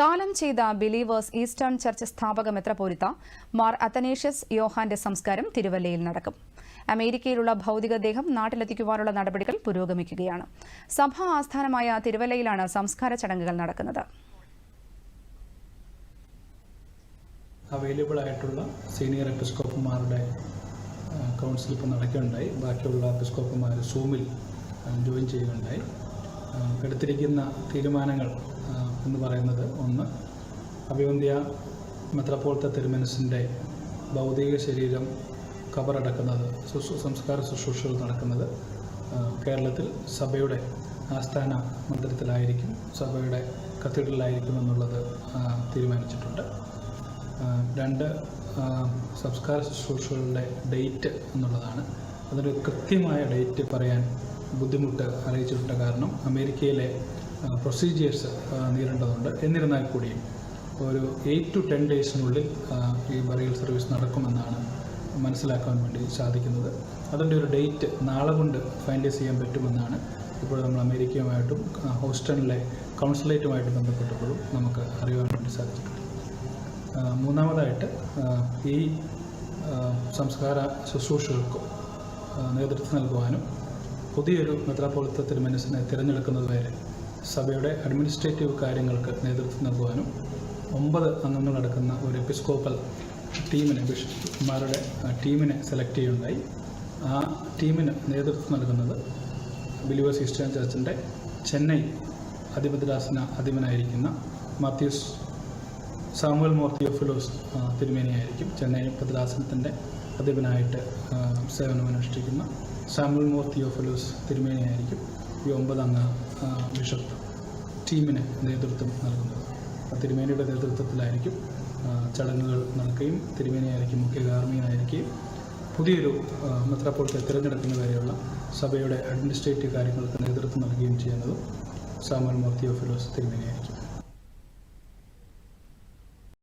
കാലം ചെയ്ത believers eastern church സ്ഥാപക മെത്രപോലിത്ത മാർ അത്തനേഷ്യസ് യോഹാന്റെ സംസ്കാരം തിരുവല്ലയിൽ നടക്കും. അമേരിക്കയിലുള്ള ഭൗതികദേഹം നാട്ടിലെത്തിക്കുവാനുള്ള നടപടികൾ പുരോഗമിക്കുകയാണ്. സഭാ ആസ്ഥാനമായ തിരുവല്ലയിലാണ് സംസ്കാര ചടങ്ങുകൾ നടക്കുന്നത്. അവൈലബിൾ ആയിട്ടുള്ള സീനിയർ എപ്പിസ്കോപ്പുമാരുടെ കൗൺസിൽ ഇപ്പോൾ നടക്കുകയുണ്ടായി. ബാക്കിയുള്ള എപ്പിസ്കോപ്പുമാർ സൂമിൽ ജോയിൻ ചെയ്യുകയുണ്ടായി. എടുത്തിരിക്കുന്ന തീരുമാനങ്ങൾ എന്ന് പറയുന്നത് ഒന്ന്. അഭിവന്ധ്യ മെത്രപ്പോളത്തെ തിരുമനസിന്റെ ഭൗതിക ശരീരം കബറടക്കുന്നത് സംസ്കാര ശുശ്രൂഷകൾ നടക്കുന്നത് കേരളത്തിൽ സഭയുടെ ആസ്ഥാന മന്ദിരത്തിലായിരിക്കും സഭയുടെ കത്തീഡ്രലായിരിക്കും എന്നുള്ളത് തീരുമാനിച്ചിട്ടുണ്ട്. രണ്ട് സംസ്കാര ശുശ്രൂഷകളുടെ ഡേറ്റ് എന്നുള്ളതാണ്. അതിന് കൃത്യമായ ഡേറ്റ് പറയാൻ ബുദ്ധിമുട്ട് അറിയിച്ചിട്ടുണ്ട് കാരണം അമേരിക്കയിലെ പ്രൊസീജിയേഴ്സ് നേരിടേണ്ടതുണ്ട്. എന്നിരുന്നാൽ കൂടിയും ഒരു എയ്റ്റ് ടു ടെൻ ഡേയ്സിനുള്ളിൽ ഈ ബറിയൽ സർവീസ് നടക്കുമെന്നാണ് മനസ്സിലാക്കാൻ വേണ്ടി സാധിക്കുന്നത്. അതിന്റെ ഒരു ഡേറ്റ് നാളെ കൊണ്ട് ഫൈനലൈസ് ചെയ്യാൻ പറ്റുമെന്നാണ് ഇപ്പോൾ നമ്മൾ അമേരിക്കയുമായിട്ടും ഹോസ്റ്റണിലെ കൗൺസിലേറ്റുമായിട്ട് ബന്ധപ്പെട്ടപ്പോഴും നമുക്ക് അറിയാൻ വേണ്ടി സാധിച്ചിട്ടുണ്ട്. മൂന്നാമതായിട്ട് ഈ സംസ്കാര ശുശ്രൂഷകൾക്കും നേതൃത്വം നൽകുവാനും പുതിയൊരു മെത്രാപോളിത്ത തിരുമനസിനെ തിരഞ്ഞെടുക്കുന്നത് വരെ സഭയുടെ അഡ്മിനിസ്ട്രേറ്റീവ് കാര്യങ്ങൾക്ക് നേതൃത്വം നൽകുവാനും ഒമ്പത് അംഗങ്ങളടക്കുന്ന ഒരു എപ്പിസ്കോപ്പൽ ടീമിനെ ബിഷപ്പ്മാരുടെ ടീമിനെ സെലക്ട് ചെയ്യുകയുണ്ടായി. ആ ടീമിന് നേതൃത്വം നൽകുന്നത് ബിലീവേഴ്സ് ഈസ്റ്റേൺ ചർച്ചിന്റെ ചെന്നൈ അധിപതിരാസന അധിപനായിരിക്കുന്ന മാത്യൂസ് സാമുവൽ മോർ തിയോഫിലോസ് ഫിലോസ് തിരുമേനിയായിരിക്കും ചെന്നൈ ഭദ്രാസനത്തിന്റെ അധിപനായിട്ട് സേവനമനുഷ്ഠിക്കുന്ന സാമുവൽ മോർ തിയോഫലോസ് തിരുമേനിയായിരിക്കും ഈ ഒമ്പതംഗ ബിഷപ്പ് ടീമിന് നേതൃത്വം നൽകുന്നത്. ആ തിരുമേനിയുടെ നേതൃത്വത്തിലായിരിക്കും ചടങ്ങുകൾ നടക്കുകയും തിരുമേനിയായിരിക്കും മുഖ്യ കാർമ്മികനായിരിക്കുകയും പുതിയൊരു മെത്രാപ്പോളത്തെ തിരഞ്ഞെടുക്കുന്ന വരെയുള്ള സഭയുടെ അഡ്മിനിസ്ട്രേറ്റീവ് കാര്യങ്ങൾക്ക് നേതൃത്വം നൽകുകയും ചെയ്യുന്നതും സാമൽ മോർ തിയോഫിലോസ് തിരുമേനിയായിരിക്കും.